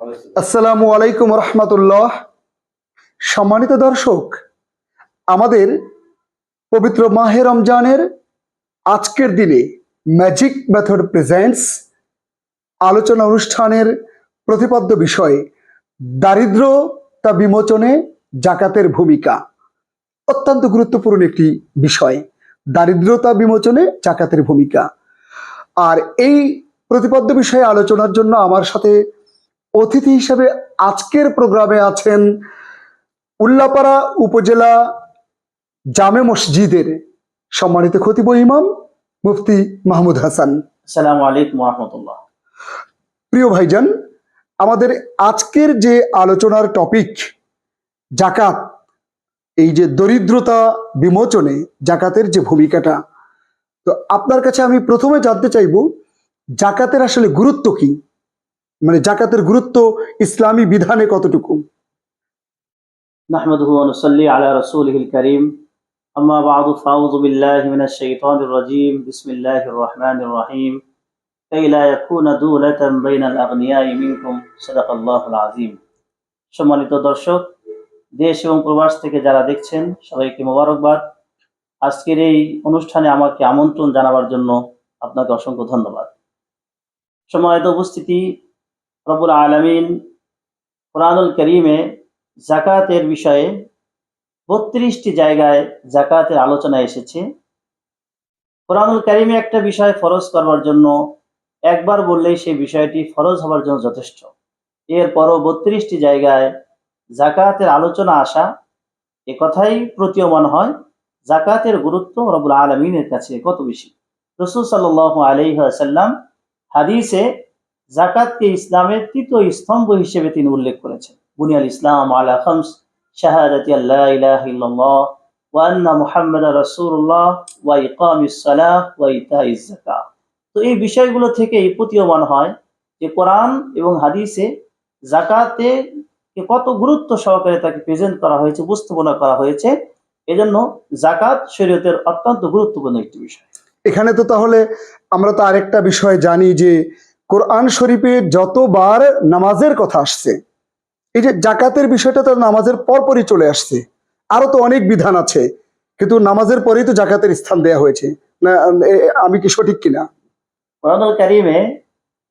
আসসালামু আলাইকুম রহমতুল্লাহ। সম্মানিত দর্শক, আমাদের পবিত্র মাহে রমজানের আজকের দিনে ম্যাজিক মেথড প্রেজেন্টস আলোচনা অনুষ্ঠানের প্রতিপাদ্য বিষয় দারিদ্রতা বিমোচনে জাকাতের ভূমিকা। অত্যন্ত গুরুত্বপূর্ণ একটি বিষয় দারিদ্রতা বিমোচনে জাকাতের ভূমিকা। আর এই প্রতিপাদ্য বিষয়ে আলোচনার জন্য আমার সাথে অতিথি হিসেবে আজকের প্রোগ্রামে আছেন উল্লাপাড়া উপজেলা জামে মসজিদের সম্মানিত খতিব ইমাম মুফতি মাহমুদ হাসান। আসসালামু আলাইকুম রহমতুল্লাহ। প্রিয় ভাইজান আমাদের আজকের যে আলোচনার টপিক জাকাত এই যে দরিদ্রতা বিমোচনে জাকাতের যে ভূমিকাটা তো আপনার কাছে আমি প্রথমে জানতে চাইব জাকাতের আসলে গুরুত্ব কি? মানে জাকাতের গুরুত্ব ইসলামী বিধানে কতটুকু نحمده ونصلي على رسوله الكريم أما بعد فأعوذ بالله من الشيطان الرجيم بسم الله الرحمن الرحيم كي لا يكون دولة بين الأغنياء منكم صدق الله العظيم সম্মানিত দর্শক দেশ এবং প্রবাস থেকে যারা দেখছেন সবাইকে মোবারকবাদ আজকের এই অনুষ্ঠানে আমাকে আমন্ত্রণ জানাবার জন্য আপনাকে অসংখ্য ধন্যবাদ সম্মানিত উপস্থিতি রবুল আলমিন কোরআনুল করিমে জাকাতের বিষয়ে বত্রিশটি জায়গায় জাকাতের আলোচনা এসেছে। কোরআনুল কারিমে একটা বিষয় ফরজ করবার জন্য একবার বললেই সেই বিষয়টি ফরজ হবার জন্য যথেষ্ট। এরপরও বত্রিশটি জায়গায় জাকাতের আলোচনা আসা এ কথাই প্রতীয়মান হয় জাকাতের গুরুত্ব রবুল আলমিনের কাছে কত বেশি। রসুল সাল্লাহ আলহাসাল্লাম হাদিসে জাকাতকে ইসলামের তৃতীয় স্তম্ভ হিসেবে তিনি উল্লেখ করেছেন। বুনিয়াল ইসলাম আলা খামস, শাহাদাতি আল্লাহ ইলাহা ইল্লাল্লাহ, ওয়া আন্না মুহাম্মাদা রাসূলুল্লাহ, ওয়া ইকামিস সালাহ, ওয়া ইতাইজ যাকাত। তো এই বিষয়গুলো থেকেই প্রতীয়মান হয় যে কোরআন এবং হাদিসে জাকাতে কত গুরুত্ব সহকারে তাকে প্রেজেন্ট করা হয়েছে, উপস্থাপনা করা হয়েছে, এজন্য জাকাত শরীয়তের অত্যন্ত গুরুত্বপূর্ণ একটি বিষয়। এখানে তো তাহলে আমরা তো আরেকটা বিষয় জানি যে কোরআন শরীফে যতবার নামাজের কথা আসছে, এই যে জাকাতের বিষয়টা তো নামাজের পরপরই চলে আসছে, আরও তো অনেক বিধান আছে, কিন্তু নামাজের পরেই তো জাকাতের স্থান দেয়া হয়েছে। আমি কি সঠিক কিনা? কোরআনুল কারিমে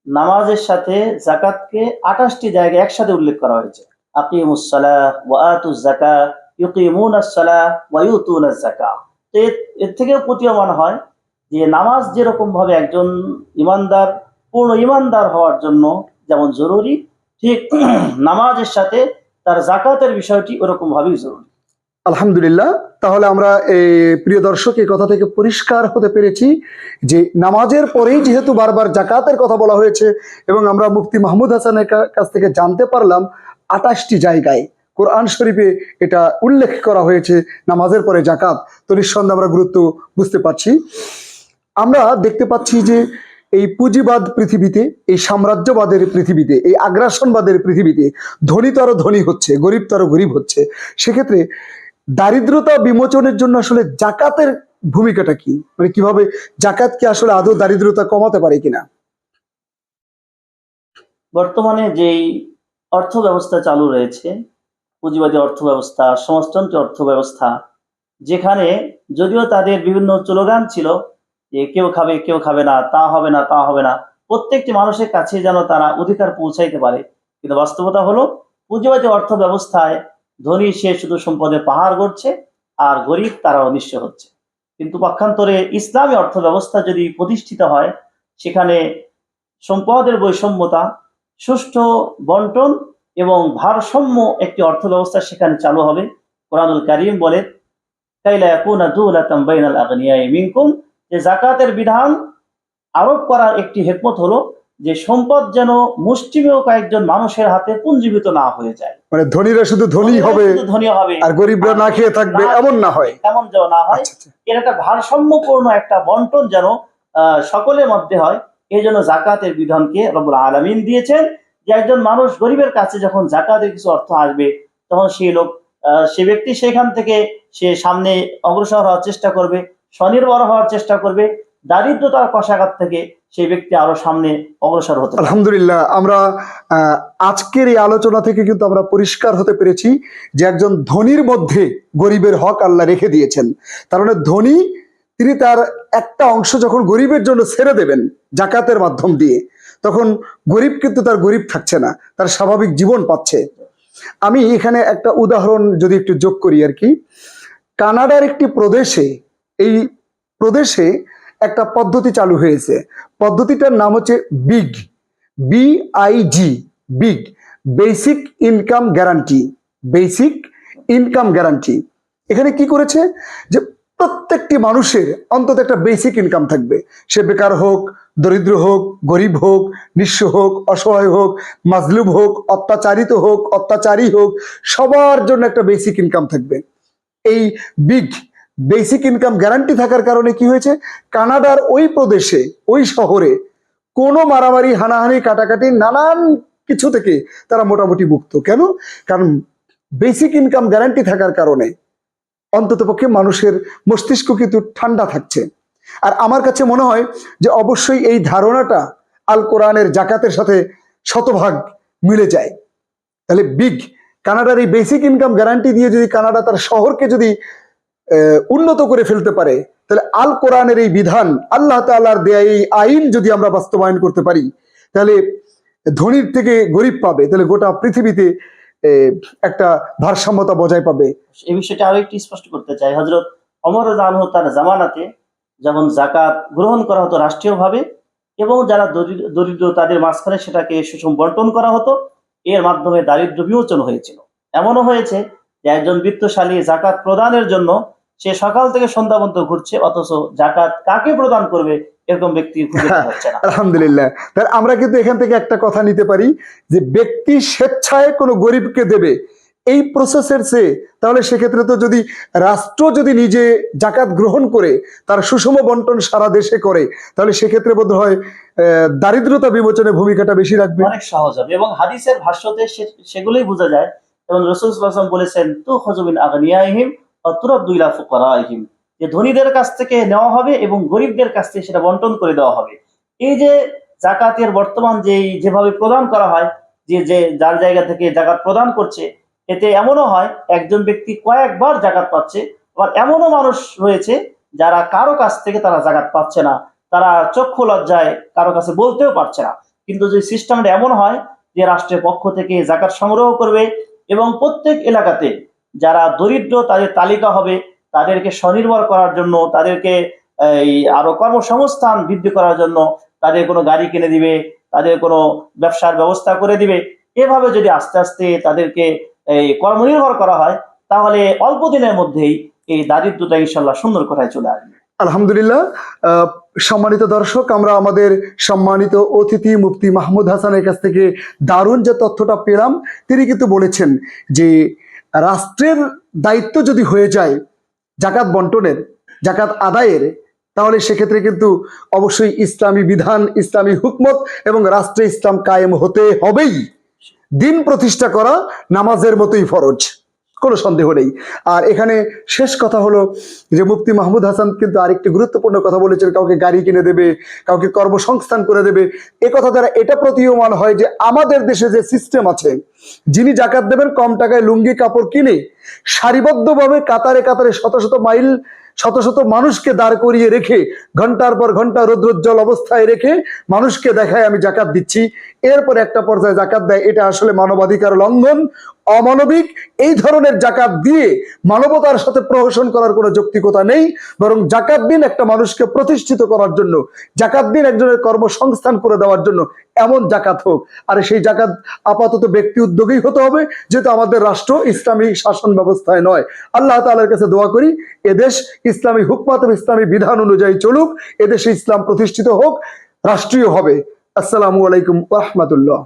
নামাজের সাথে জাকাতকে আঠাশটি জায়গায় একসাথে উল্লেখ করা হয়েছে। এর- এর থেকেও প্রতীয়মান হয় যে নামাজ যেরকম ভাবে একজন ইমানদার পূর্ণ ইমানদার হওয়ার জন্য যেমন জরুরি, ঠিক নামাজের সাথে তার জাকাতের বিষয়টি ওরকম ভাবেই জরুরি। আলহামদুলিল্লাহ, তাহলে আমরা প্রিয় দর্শক এই কথা থেকে পরিষ্কার হতে পেরেছি যে নামাজের পরেই যেহেতু বারবার জাকাতের কথা বলা হয়েছে এবং আমরা মুফতি মাহমুদ হাসানের কাছ থেকে জানতে পারলাম আটাশটি জায়গায় কোরআন শরীফে এটা উল্লেখ করা হয়েছে নামাজের পরে জাকাত তো নিঃসন্দেহে আমরা গুরুত্ব বুঝতে পারছি। আমরা দেখতে পাচ্ছি যে এই পুঁজিবাদ পৃথিবীতে, এই সাম্রাজ্যবাদের পৃথিবীতে, এই আগ্রাসনবাদের পৃথিবীতে ধনী তো ধনী হচ্ছে, গরিব তো গরিব হচ্ছে। সেক্ষেত্রে দারিদ্রতা বিমোচনের জন্য আসলে জাকাতের ভূমিকাটা কি? মানে কীভাবে জাকাত কি আসলে আদৌ দারিদ্রতা কমাতে পারে কিনা? বর্তমানে যেই অর্থ ব্যবস্থা চালু রয়েছে, পুঁজিবাদী অর্থ ব্যবস্থা সমাজতন্ত্রী অর্থ ব্যবস্থা যেখানে যদিও তাদের বিভিন্ন স্লোগান ছিল যে কেউ খাবে কেউ খাবে না, তা হবে না, তা হবে না। প্রত্যেকটি মানুষের কাছে যেন তারা অধিকার পৌঁছাইতে পারে। কিন্তু বাস্তবতা হলো, পুঁজিবাদী অর্থ ব্যবস্থায় ধনী সে শুধু সম্পদের পাহাড় গড়ছে, আর গরিব তারাও নিঃস্ব হচ্ছে। কিন্তু পক্ষান্তরে ইসলামী অর্থ ব্যবস্থা যদি প্রতিষ্ঠিত হয়, সেখানে সম্পদের বৈষম্যতা, সুষ্ঠু বন্টন এবং ভারসাম্য একটি অর্থ ব্যবস্থা সেখানে চালু হবে। কোরআনুল কারিম বলে, কাইলা ইয়াকুনা দুলাতাম বাইনাল আগনিয়াই মিনকুম যে জাকাতের বিধান আরোপ করার একটি হেকমত হলো যে সম্পদ যেন মুষ্টিমেয় কয়েকজন মানুষের হাতে পুঞ্জীবিত না হয়ে যায়। মানে ধনীরা শুধু ধনী হবে ধনী হবে। আর গরিবরা না খেয়ে থাকবে এমন না হয়। এমন যেন না হয়। আচ্ছা আচ্ছা। এর একটা ভারসাম্যপূর্ণ একটা বন্টন যেন সকলের মধ্যে হয় এই জন্য জাকাতের বিধানকে রবুল আলমিন দিয়েছেন যে একজন মানুষ গরিবের কাছে যখন জাকাতের কিছু অর্থ আসবে তখন সেই লোক আহ, সে ব্যক্তি সেখান থেকে সে সামনে অগ্রসর হওয়ার চেষ্টা করবে। স্বনির্ভর হওয়ার চেষ্টা করবে। দারিদ্রতার কষাঘাত থেকে সেই ব্যক্তি আরও সামনে অগ্রসর হতে আলহামদুলিল্লাহ, আমরা আজকের এই আলোচনা থেকে কিন্তু আমরা পরিষ্কার হতে পেরেছি যে একজন ধনীর মধ্যে গরিবের হক আল্লাহ রেখে দিয়েছেন। তার মানে ধনী, তিনি তার একটা অংশ যখন গরিবের জন্য ছেড়ে দেবেন জাকাতের মাধ্যম দিয়ে, তখন গরিব কিন্তু তার গরিব থাকছে না, তার স্বাভাবিক জীবন পাচ্ছে। আমি এখানে একটা উদাহরণ যদি একটু যোগ করি আর কি। কানাডার একটি প্রদেশে এই প্রদেশে একটা পদ্ধতি চালু হয়েছে। পদ্ধতিটার নাম হচ্ছে big. B I G big. Basic income guarantee. Basic income guarantee. এখানে কি করেছে? যে প্রত্যেকটি মানুষের অন্তত একটা বেসিক ইনকাম থাকবে। সে বেকার হোক, দরিদ্র হোক, গরিব হোক, নিঃস্ব হোক, অসহায় হোক, মাজলুম হোক, অত্যাচারিত হোক, অত্যাচারী হোক, সবার জন্য একটা বেসিক ইনকাম থাকবে। এই বিগ বেসিক ইনকাম গ্যারান্টি থাকার কারণে কি হয়েছে? কানাডার ওই প্রদেশে, ওই শহরে কোনো মারামারি, হানাহানি, কাটাকাটি নানান কিছু থেকে তারা মোটামুটি মুক্ত। কেন? কারণ বেসিক ইনকাম গ্যারান্টি থাকার কারণে অন্ততপক্ষে মানুষের মস্তিষ্ক কিন্তু ঠান্ডা থাকছে। আর আমার কাছে মনে হয় যে অবশ্যই এই ধারণাটা আল কোরআনের জাকাতের সাথে শতভাগ মিলে যায়। তাহলে বিগ কানাডার এই বেসিক ইনকাম গ্যারান্টি দিয়ে যদি কানাডা তার শহরকে যদি উন্নত করে ফেলতে পারে, তাহলে আল কোরআনের এই বিধান আল্লাহ তাআলার দেয়া এই আইন যদি আমরা বাস্তবায়ন করতে পারি, তাহলে ধনীর থেকে গরিব পাবে, তাহলে গোটা পৃথিবীতে একটা ভারসাম্যতা বজায় পাবে। এই বিষয়টা আরও একটু স্পষ্ট করতে চাই। হজরত অমর তার জামানাতে যখন জাকাত গ্রহণ করা হতো রাষ্ট্রীয়ভাবে এবং যারা দরিদ্র তাদের মাঝখানে সেটাকে সুষম বন্টন করা হতো, এর মাধ্যমে দারিদ্র বিমোচন হয়েছিল। এমনও হয়েছে একজন বৃত্তশালী জাকাত প্রদানের জন্য সে সকাল থেকে সন্ধ্যা পর্যন্ত ঘুরছে অথচ জাকাত কাকে প্রদান করবে এরকম ব্যক্তি আলহামদুলিল্লাহ। তাহলে আমরা কিন্তু এখান থেকে একটা কথা নিতে পারি যে ব্যক্তি স্বেচ্ছায় কোনো গরিবকে দেবে এই প্রসেসের চেয়ে তাহলে সেক্ষেত্রে তো যদি রাষ্ট্র যদি নিজে জাকাত গ্রহণ করে তার সুষম বন্টন সারা দেশে করে তাহলে সেক্ষেত্রে বোধ হয় আহ, দারিদ্রতা বিমোচনে ভূমিকাটা বেশি রাখবে। অনেক সহজ হবে। এবং হাদিসের ভাষ্যতে সে- সেগুলোই বোঝা যায় এবং রসুল সাল্লাল্লাহু বলেছেন তু হজবিন আগনিয়াহিম তুরাদ্দুইলা ফুকারাহিম যে ধনীদের কাছ থেকে নেওয়া হবে এবং গরিবদের কাছ থেকে সেটা বন্টন করে দেওয়া হবে। এই যে জাকাতের বর্তমান যে যেভাবে প্রদান করা হয়, যে যে যার জায়গা থেকে জাকাত প্রদান করছে, এতে এমনও হয়, একজন ব্যক্তি কয়েকবার জাকাত পাচ্ছে, আবার এমনও মানুষ রয়েছে যারা কারও কাছ থেকে তারা জাকাত পাচ্ছে না। তারা চক্ষু লজ্জায় কারও কাছে বলতেও পারছে না। কিন্তু যে সিস্টেমটা এমন হয় যে রাষ্ট্রের পক্ষ থেকে জাকাত সংগ্রহ করবে এবং প্রত্যেক এলাকাতে যারা দরিদ্র তাদের তালিকা হবে, তাদেরকে স্বনির্ভর করার জন্য, তাদেরকে, এই, আরও কর্মসংস্থান বৃদ্ধি করার জন্য তাদের কোনো গাড়ি কিনে দিবে, তাদের কোনো ব্যবসার ব্যবস্থা করে দিবে। এভাবে যদি আস্তে আস্তে তাদেরকে, এই, কর্মনির্ভর করা হয়, তাহলে অল্প দিনের মধ্যেই এই দারিদ্রতা ইনশাল্লাহ সুন্দর কোথায় চলে আসবে। আলহামদুলিল্লাহ সম্মানিত দর্শক, আমরা আমাদের সম্মানিত অতিথি মুফতি মাহমুদ হাসানের কাছ থেকে দারুণ যে তথ্যটা পেলাম, তিনি কিন্তু বলেছেন যে রাষ্ট্রের দায়িত্ব যদি হয়ে যায় জাকাত বন্টনের, জাকাত আদায়ের, তাহলে সেক্ষেত্রে কিন্তু অবশ্যই ইসলামী বিধান, ইসলামী হুকমত এবং রাষ্ট্রে ইসলাম কায়েম হতে হবেই। দিন প্রতিষ্ঠা করা নামাজের মতোই ফরজ। কোনো সন্দেহ নেই। আর এখানে শেষ কথা হলো যে মুফতি মাহমুদ হাসান কিন্তু আরেকটি গুরুত্বপূর্ণ কথা বলেছেন, কাউকে গাড়ি কিনে দেবে, কাউকে কর্মসংস্থান করে দেবে। এ কথা দ্বারা এটা প্রতীয়মান হয় যে আমাদের দেশে যে সিস্টেম আছে, যিনি জাকাত দেবেন, কম টাকায় লুঙ্গি, কাপড় কিনে সারিবদ্ধভাবে কাতারে কাতারে শত শত মাইল, শত শত মানুষকে দাঁড় করিয়ে রেখে, ঘণ্টার পর ঘণ্টা রৌদ্রোজ্জ্বল অবস্থায় রেখে মানুষকে দেখায় আমি জাকাত দিচ্ছি। এরপর একটা পর্যায়ে জাকাত দেয়, এটা আসলে মানবাধিকার লঙ্ঘন। অমানবিক এই ধরনের জাকাত দিয়ে মানবতার সাথে প্রহসন করার কোনো যৌক্তিকতা নেই, বরং জাকাত দিন একটা মানুষকে প্রতিষ্ঠিত করার জন্য, জাকাত দিন একজনের কর্মসংস্থান করে দেওয়ার জন্য এমন জাকাত হোক। আর সেই জাকাত আপাতত ব্যক্তি উদ্যোগেই হতে হবে, যেহেতু আমাদের রাষ্ট্র ইসলামী শাসন ব্যবস্থায় নয়। আল্লাহ তাআলার কাছে দোয়া করি, এদেশ ইসলামী হুকমত ইসলামী বিধান অনুযায়ী চলুক, এদেশে ইসলাম প্রতিষ্ঠিত হোক, রাষ্ট্রীয় হবে। আসসালামু আলাইকুম রহমতুল্লাহ।